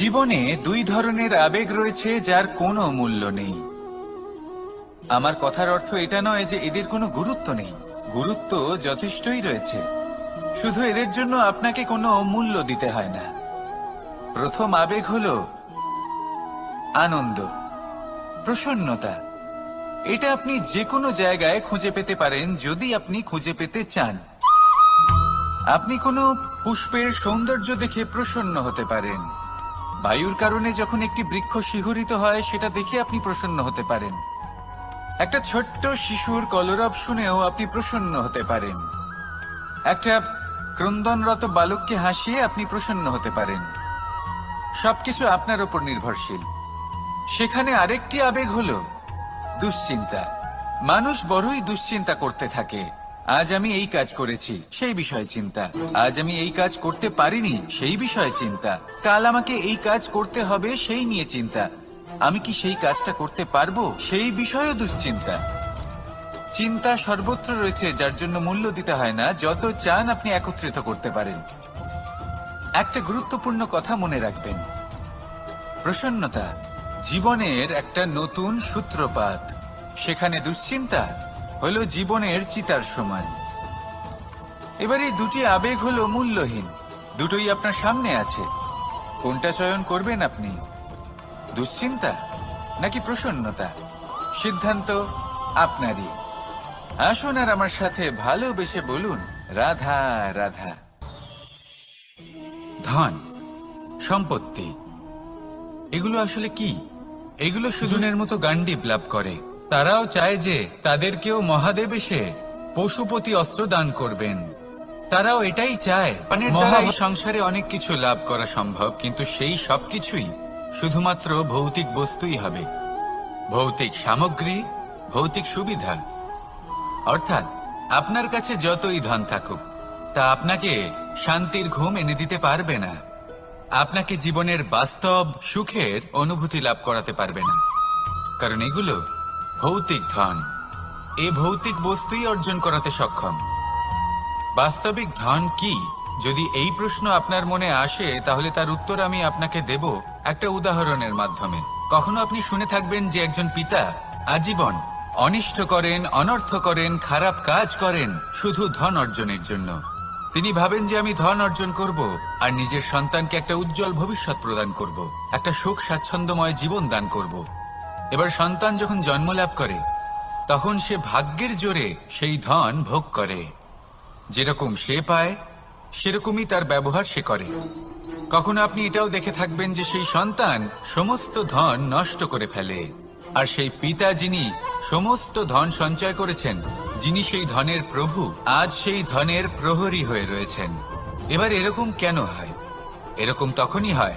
জীবনে দুই ধরনের আবেগ রয়েছে যার কোনো মূল্য নেই। আমার কথার অর্থ এটা নয় যে এদের কোনো গুরুত্ব নেই। গুরুত্ব যথেষ্টই রয়েছে। শুধু এদের জন্য আপনাকে কোনো মূল্য দিতে হয় না। প্রথম আবেগ হল আনন্দ, প্রসন্নতা। এটা আপনি যে কোনো জায়গায় খুঁজে পেতে পারেন যদি আপনি খুঁজে পেতে চান। আপনি কোনো পুষ্পের সৌন্দর্য দেখে প্রসন্ন হতে পারেন। বায়ুর কারণে যখন একটি বৃক্ষ শিহরিত হয়, সেটা দেখে আপনি প্রসন্ন হতে পারেন। একটা ছোট্ট শিশুর কলরব শুনেও আপনি প্রসন্ন হতে পারেন। একটা ক্রন্দনরত বালককে হাসিয়ে আপনি প্রসন্ন হতে পারেন। সবকিছু আপনার ওপর নির্ভরশীল। সেখানে আরেকটি আবেগ হলো দুশ্চিন্তা। মানুষ বড়ই দুশ্চিন্তা করতে থাকে। আজ আমি এই কাজ করেছি, সেই বিষয়ে চিন্তা। আজ আমি এই কাজ করতে পারিনি, সেই বিষয়ে চিন্তা। কাল আমাকে এই কাজ করতে হবে, সেই নিয়ে চিন্তা। আমি কি সেই কাজটা করতে পারব, সেই বিষয়েও দুশ্চিন্তা। চিন্তা সর্বত্র রয়েছে, যার জন্য মূল্য দিতে হয় না, যত চান আপনি একত্রিত করতে পারেন। একটা গুরুত্বপূর্ণ কথা মনে রাখবেন। প্রসন্নতা, জীবনের একটা নতুন সূত্রপাত। সেখানে দুশ্চিন্তা হলো জীবনের চিতার সমান। এবার দুটি আবেগ হলো মূল্যহীন। দুটোই আপনার সামনে আছে। কোনটা চয়ন করবেন আপনি? দুশ্চিন্তা নাকি প্রসন্নতা? সিদ্ধান্ত আপনারই। আসুন আর আমার সাথে ভালোবেসে বলুন, রাধা রাধা। ধন, সম্পত্তি, এগুলো আসলে কি? এগুলো সুজনের মতো গান্ডিপ লাভ করে। তারাও চায় যে তাদেরকেও মহাদেব এসে পশুপতি অস্ত্র দান করবেন। তারাও এটাই চায়। সংসারে অনেক কিছু লাভ করা সম্ভব কিন্তু সেই সবকিছুই শুধুমাত্র ভৌতিক বস্তুই হবে। ভৌতিক সামগ্রী ভৌতিক সুবিধা। অর্থাৎ আপনার কাছে যতই ধন থাকুক তা আপনাকে শান্তির ঘুম এনে দিতে পারবে না। আপনাকে জীবনের বাস্তব সুখের অনুভূতি লাভ করাতে পারবে না। কারণ এগুলো ভৌতিক ধন। এ ভৌতিক বস্তুই অর্জন করাতে সক্ষম। বাস্তবিক ধন কি? যদি এই প্রশ্ন আপনার মনে আসে, তাহলে তার উত্তর আমি আপনাকে দেব একটা উদাহরণের মাধ্যমে। কখনো আপনি শুনে থাকবেন যে একজন পিতা আজীবন অনিষ্ট করেন, অনর্থ করেন, খারাপ কাজ করেন, শুধু ধন অর্জনের জন্য। তিনি ভাবেন যে আমি ধন অর্জন করব আর নিজের সন্তানকে একটা উজ্জ্বল ভবিষ্যৎ প্রদান করব, একটা সুখ স্বাচ্ছন্দ্যময় জীবন দান করব। এবার সন্তান যখন জন্ম লাভ করে, তখন সে ভাগ্যের জোরে সেই ধন ভোগ করে। যেরকম সে পায়, সেরকমই তার ব্যবহার সে করে। কখনো আপনি এটাও দেখে থাকবেন যে সেই সন্তান সমস্ত ধন নষ্ট করে ফেলে, আর সেই পিতা যিনি সমস্ত ধন সঞ্চয় করেছেন, যিনি সেই ধনের প্রভু, আজ সেই ধনের প্রহরী হয়ে রয়েছেন। এবার এরকম কেন হয়? এরকম তখনই হয়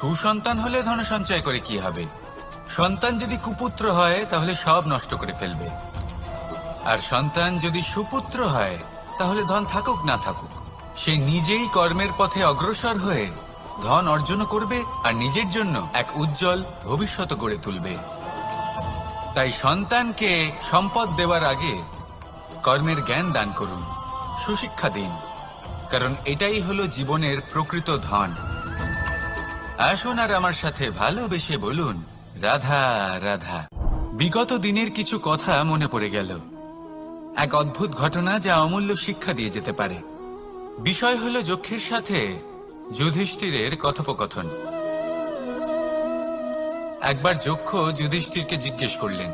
সুসন্তান হলে ধন সঞ্চয় করে কি হবে? সন্তান যদি কুপুত্র হয়, তাহলে সব নষ্ট করে ফেলবে। আর সন্তান যদি সুপুত্র হয়, তাহলে ধন থাকুক না থাকুক। সে নিজেই কর্মের পথে অগ্রসর হয়ে ধন অর্জন করবে আর নিজের জন্য এক উজ্জ্বল ভবিষ্যৎ গড়ে তুলবে। তাই সন্তানকে সম্পদ দেওয়ার আগে কর্মের জ্ঞান দান করুন, সুশিক্ষা দিন। কারণ এটাই হলো জীবনের প্রকৃত ধন। আসুন আর আমার সাথে ভালোবেসে বলুন, রাধা রাধা। বিগত দিনের কিছু কথা মনে পড়ে গেল। এক অদ্ভুত ঘটনা যা অমূল্য শিক্ষা দিয়ে যেতে পারে। বিষয় হলো যক্ষের সাথে যুধিষ্ঠিরের কথোপকথন। একবার যক্ষ যুধিষ্ঠিরকে জিজ্ঞেস করলেন।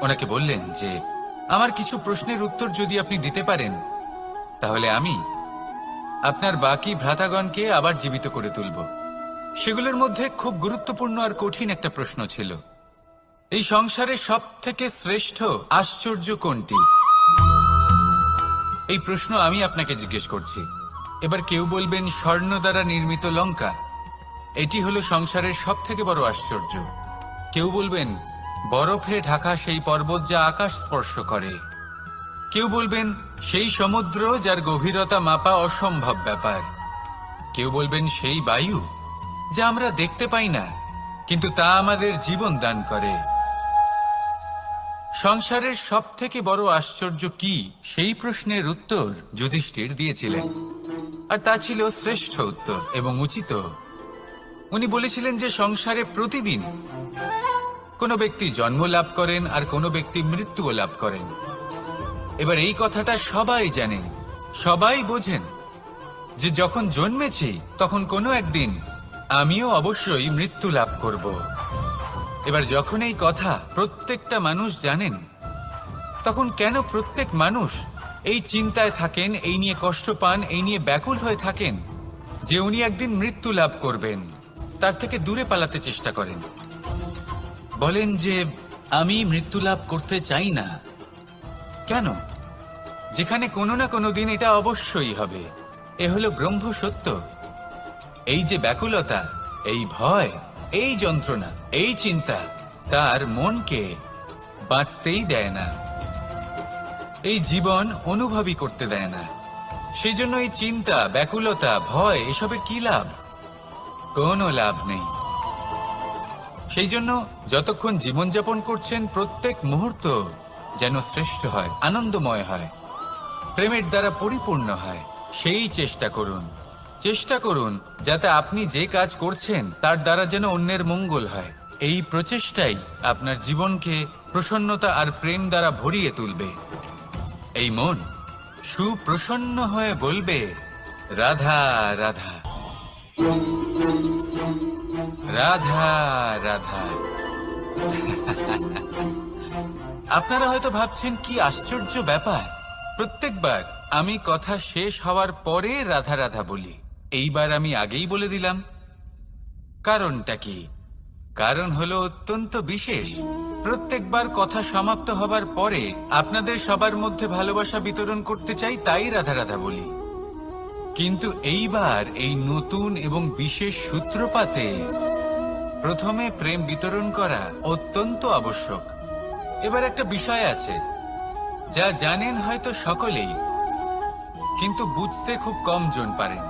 ওনাকে বললেন যে, আমার কিছু প্রশ্নের উত্তর যদি আপনি দিতে পারেন, তাহলে আমি আপনার বাকি ভ্রাতাগণকে আবার জীবিত করে তুলব। সেগুলোর মধ্যে খুব গুরুত্বপূর্ণ আর কঠিন একটা প্রশ্ন ছিল। এই সংসারে সব থেকে শ্রেষ্ঠ আশ্চর্য কোনটি? এই প্রশ্ন আমি আপনাকে জিজ্ঞেস করছি। এবার কেউ বলবেন স্বর্ণ দ্বারা নির্মিত লঙ্কা। এটি হলো সংসারের সব থেকে বড় আশ্চর্য। কেউ বলবেন, বরফে ঢাকা সেই পর্বত যা আকাশ স্পর্শ করে। কেউ বলবেন, সেই সমুদ্র যার গভীরতা মাপা অসম্ভব ব্যাপার। কেউ বলবেন, সেই বায়ু? যা আমরা দেখতে পাই না, কিন্তু তা আমাদের জীবন দান করে। সংসারের সব থেকে বড় আশ্চর্য কি, সেই প্রশ্নের উত্তর যুধিষ্ঠির দিয়েছিলেন। আর তা ছিল শ্রেষ্ঠ উত্তর এবং উচিত। উনি বলেছিলেন যে সংসারে প্রতিদিন কোনো ব্যক্তি জন্ম লাভ করেন আর কোনো ব্যক্তি মৃত্যুও লাভ করেন। এবার এই কথাটা সবাই জানেন সবাই বোঝেন যে যখন জন্মেছি, তখন কোনো একদিন আমিও অবশ্যই মৃত্যু লাভ করব। এবার যখন এই কথা প্রত্যেকটা মানুষ জানেন, তখন কেন প্রত্যেক মানুষ এই চিন্তায় থাকেন, এই নিয়ে কষ্ট পান, এই নিয়ে ব্যাকুল হয়ে থাকেন যে উনি একদিন মৃত্যু লাভ করবেন, তার থেকে দূরে পালাতে চেষ্টা করেন। বলেন যে, আমি মৃত্যু লাভ করতে চাই না। কেন? যেখানে কোনো না কোনো দিন এটা অবশ্যই হবে। এ হলো ব্রহ্ম সত্য এই যে ব্যাকুলতা, এই ভয়, এই যন্ত্রণা, এই চিন্তা, তার মনকে বাঁচতেই দেয় না। এই জীবন অনুভবই করতে দেয় না। সেই জন্য এই চিন্তা, ব্যাকুলতা, ভয়, এসবের কি লাভ? কোনো লাভ নেই। সেই জন্য যতক্ষণ জীবনযাপন করছেন, প্রত্যেক মুহূর্ত যেন শ্রেষ্ঠ হয়, আনন্দময় হয়, প্রেমের দ্বারা পরিপূর্ণ হয়, সেই চেষ্টা করুন। চেষ্টা করুন যাতে আপনি যে কাজ করছেন তার দ্বারা যেন অন্যের মঙ্গল হয়। এই প্রচেষ্টাই আপনার জীবনকে প্রসন্নতা আর প্রেম দ্বারা ভরিয়ে তুলবে। এই মন সুপ্রসন্ন হয়ে বলবে, রাধা রাধা। রাধা রাধা। আপনারা হয়তো ভাবছেন, কি আশ্চর্য ব্যাপার। প্রত্যেকবার আমি কথা শেষ হওয়ার পরে রাধা রাধা বলি। এইবার আমি আগেই বলে দিলাম। কারণটা কি? কারণ হলো অত্যন্ত বিশেষ। প্রত্যেকবার কথা সমাপ্ত হবার পরে আপনাদের সবার মধ্যে ভালোবাসা বিতরণ করতে চাই তাই রাধা রাধা বলি। কিন্তু এইবার এই নতুন এবং বিশেষ সূত্রপাতে প্রথমে প্রেম বিতরণ করা অত্যন্ত আবশ্যক। এবার একটা বিষয় আছে, যা জানেন হয়তো সকলেই, কিন্তু বুঝতে খুব কম জন পারেন।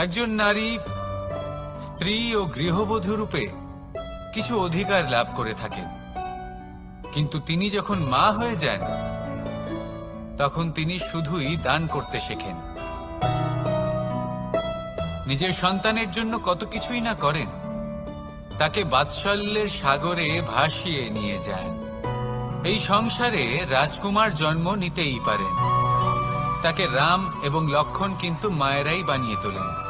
একজন নারী স্ত্রী ও গৃহবধূ রূপে কিছু অধিকার লাভ করে থাকেন। কিন্তু তিনি যখন মা হয়ে যান, তখন তিনি শুধুই দান করতে শেখেন। নিজের সন্তানের জন্য কত কিছুই না করেন, তাকে বাৎসল্যের সাগরে ভাসিয়ে নিয়ে যান। এই সংসারে রাজকুমার জন্ম নিতেই পারেন। তাকে রাম এবং লক্ষণ কিন্তু মায়েরাই বানিয়ে তোলেন।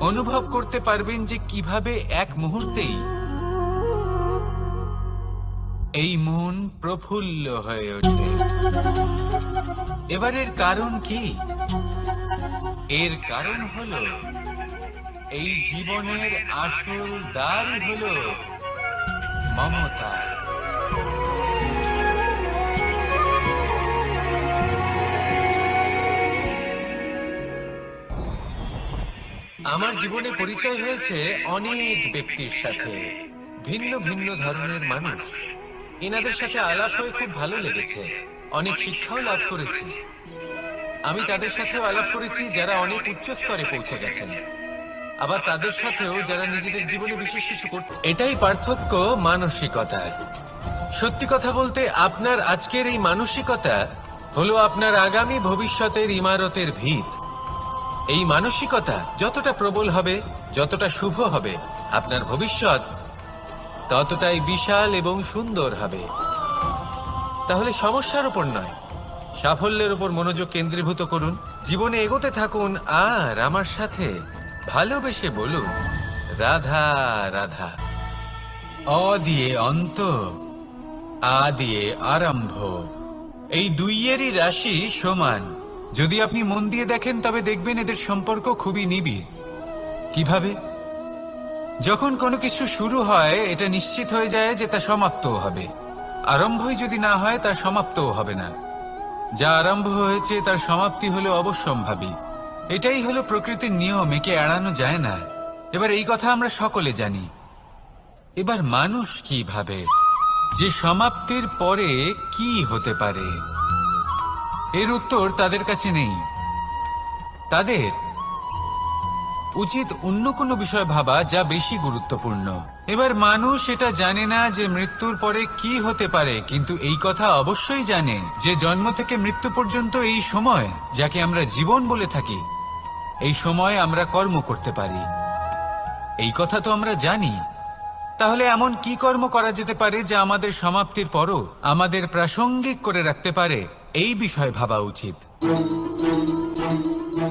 অনুভব করতে পারবেন যে কীভাবে এক মুহূর্তেই এই মন প্রফুল্ল হয়ে ওঠে। এবারের কারণ কি? এর কারণ হলো, এই জীবনের আসল দ্বারই হলো মমতা আমার জীবনে পরিচয় হয়েছে অনেক ব্যক্তির সাথে, ভিন্ন ভিন্ন ধরনের মানুষ। এনাদের সাথে আলাপ হয়ে খুব ভালো লেগেছে, অনেক শিক্ষাও লাভ করেছি। আমি তাদের সাথেও আলাপ করেছি যারা অনেক উচ্চ স্তরে পৌঁছে গেছেন। আবার তাদের সাথেও যারা নিজেদের জীবনে বিশেষ কিছু করতে এটাই পার্থক্য মানসিকতার। সত্যি কথা বলতে, আপনার আজকের এই মানসিকতা হলো আপনার আগামী ভবিষ্যতের ইমারতের ভিত। এই মানসিকতা যতটা প্রবল হবে, যতটা শুভ হবে, আপনার ভবিষ্যৎ ততটাই বিশাল এবং সুন্দর হবে। তাহলে সমস্যার উপর নয়। সাফল্যের উপর মনোযোগ কেন্দ্রীভূত করুন। জীবনে এগোতে থাকুন আর আমার সাথে ভালোবেসে বলুন, রাধা রাধা। অ দিয়ে অন্ত, আ দিয়ে আরম্ভ। এই দুইয়েরই রাশি সমান। যদি আপনি মন দিয়ে দেখেন, তবে দেখবেন এদের সম্পর্ক খুবই নিবিড়। কীভাবে? যখন কোনো কিছু শুরু হয়, এটা নিশ্চিত হয়ে যায় যে তা সমাপ্তও হবে। আরম্ভই যদি না হয়, তা সমাপ্তও হবে না। যা আরম্ভ হয়েছে, তার সমাপ্তি হলো অবশ্যম্ভাবী। এটাই হলো প্রকৃতির নিয়ম, একে এড়ানো যায় না। এবার এই কথা আমরা সকলে জানি। এবার মানুষ কি ভাবে যে সমাপ্তির পরে কি হতে পারে? এর উত্তর তাদের কাছে নেই। তাদের উচিত অন্য কোনো বিষয় ভাবা যা বেশি গুরুত্বপূর্ণ। এবার মানুষ এটা জানে না যে মৃত্যুর পরে কি হতে পারে, কিন্তু এই কথা অবশ্যই জানে যে জন্ম থেকে মৃত্যু পর্যন্ত এই সময়, যাকে আমরা জীবন বলে থাকি, এই সময় আমরা কর্ম করতে পারি। এই কথা তো আমরা জানি। তাহলে এমন কি কর্ম করা যেতে পারে যা আমাদের সমাপ্তির পরও আমাদের প্রাসঙ্গিক করে রাখতে পারে? এই বিষয়ে ভাবা উচিত।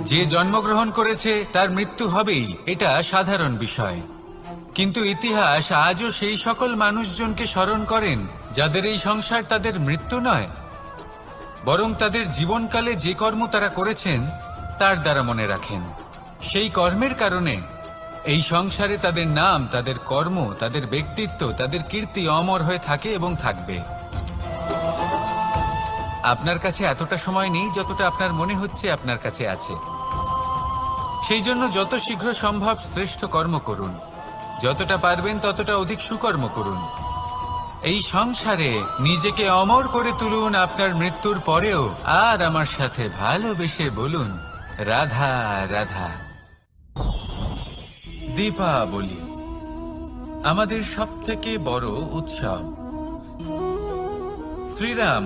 যে জন্মগ্রহণ করেছে, তার মৃত্যু হবেই, এটা সাধারণ বিষয়। কিন্তু ইতিহাস আজও সেই সকল মানুষজনকে স্মরণ করেন, যাদের এই সংসার তাদের মৃত্যু নয়, বরং তাদের জীবনকালে যে কর্ম তারা করেছেন, তার দ্বারা মনে রাখেন। সেই কর্মের কারণে এই সংসারে তাদের নাম, তাদের কর্ম, তাদের ব্যক্তিত্ব, তাদের কীর্তি অমর হয়ে থাকে এবং থাকবে। আপনার কাছে এতটা সময় নেই যতটা আপনার মনে হচ্ছে আপনার কাছে আছে। সেই জন্য যত শীঘ্র সম্ভব শ্রেষ্ঠ কর্ম করুন। যতটা পারবেন ততটা অধিক সুকর্ম করুন। এই সংসারে নিজেকে অমর করে তুলুন আপনার মৃত্যুর পরেও আর আমার সাথে ভালোবেসে বলুন, রাধা রাধা। দীপাবলি আমাদের সব থেকে বড় উৎসব। শ্রীরাম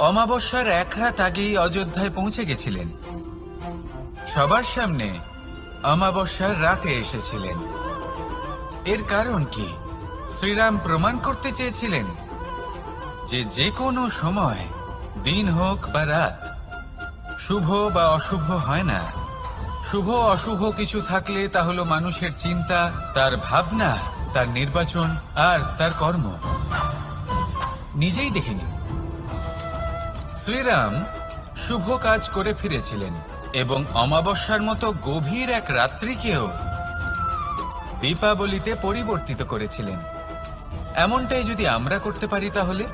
অমাবস্যার এক রাত আগেই অযোধ্যায় পৌঁছে গেছিলেন। সবার সামনে অমাবস্যার রাতে এসেছিলেন। এর কারণ কি? শ্রীরাম প্রমাণ করতে চেয়েছিলেন যে যে কোনো সময়, দিন হোক বা রাত, শুভ বা অশুভ হয় না। শুভ অশুভ কিছু থাকলে তা হলো মানুষের চিন্তা, তার ভাবনা, তার নির্বাচন আর তার কর্ম। নিজেই দেখে নিন। শ্রীরাম শুভ কাজ করে ফিরেছিলেন এবং অমাবস্যার মতো গভীর এক রাত্রিকেও দীপাবলিতে পরিবর্তিত করেছিলেন। এমনটাই যদি আমরা করতে পারি তাহলে?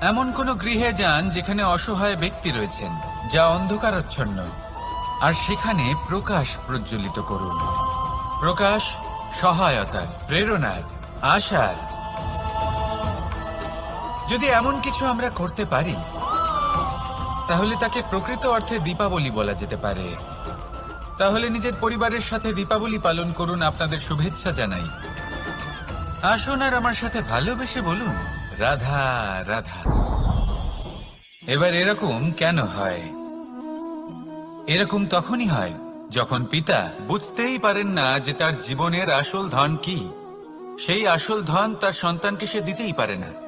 এমন কোন গৃহে যান যেখানে অসহায় ব্যক্তি রয়েছেন, যা অন্ধকারচ্ছন্ন। আর সেখানে প্রকাশ প্রজ্বলিত করুন। প্রকাশ সহায়তার, প্রেরণার, আশার যদি এমন কিছু আমরা করতে পারি, তাহলে তাকে প্রকৃত অর্থে দীপাবলি বলা যেতে পারে। তাহলে নিজের পরিবারের সাথে দীপাবলি পালন করুন আপনাদের শুভেচ্ছা জানাই। আসুন আর আমার সাথে ভালোবেসে বলুন, রাধা রাধা। এবার এরকম কেন হয়? এরকম তখনই হয় যখন পিতা বুঝতেই পারেন না যে তার জীবনের আসল ধন কি। সেই আসল ধন তার সন্তানকে সে দিতেই পারে না।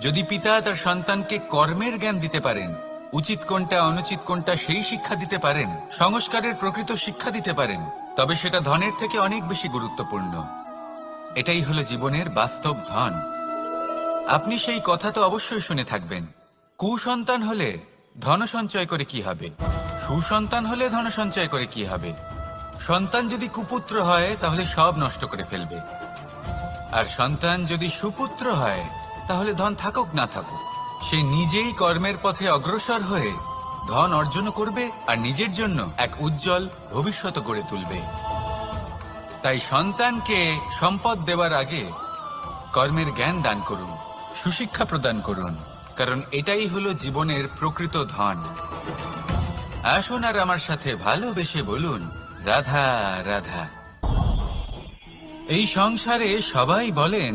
যদি পিতা তার সন্তানকে কর্মের জ্ঞান দিতে পারেন, উচিত কোনটা, অনুচিত কোনটা সেই শিক্ষা দিতে পারেন, সংস্কারের প্রকৃত শিক্ষা দিতে পারেন, তবে সেটা ধনের থেকে অনেক বেশি গুরুত্বপূর্ণ। এটাই হলো জীবনের বাস্তব ধন। আপনি সেই কথা তো অবশ্যই শুনে থাকবেন। কুসন্তান হলে ধন সঞ্চয় করে কি হবে? সুসন্তান হলে ধন সঞ্চয় করে কি হবে? সন্তান যদি কুপুত্র হয়, তাহলে সব নষ্ট করে ফেলবে। আর সন্তান যদি সুপুত্র হয় তাহলে ধন থাকুক না থাকুক, সে নিজেই কর্মের পথে অগ্রসর হয়ে ধন অর্জন করবে আর নিজের জন্য এক উজ্জ্বল ভবিষ্যৎ গড়ে তুলবে। তাই সন্তানকে সম্পদ দেওয়ার আগে কর্মের জ্ঞান দান করুন, সুশিক্ষা প্রদান করুন, কারণ এটাই হলো জীবনের প্রকৃত ধন। আসুন আর আমার সাথে ভালোবেসে বলুন, রাধা রাধা। এই সংসারে সবাই বলেন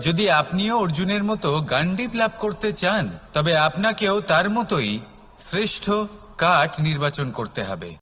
যদি আপনিও অর্জুনের মতো গান্ডিব লাভ করতে চান, তবে আপনাকেও তার মতোই শ্রেষ্ঠ কাঠ নির্বাচন করতে হবে।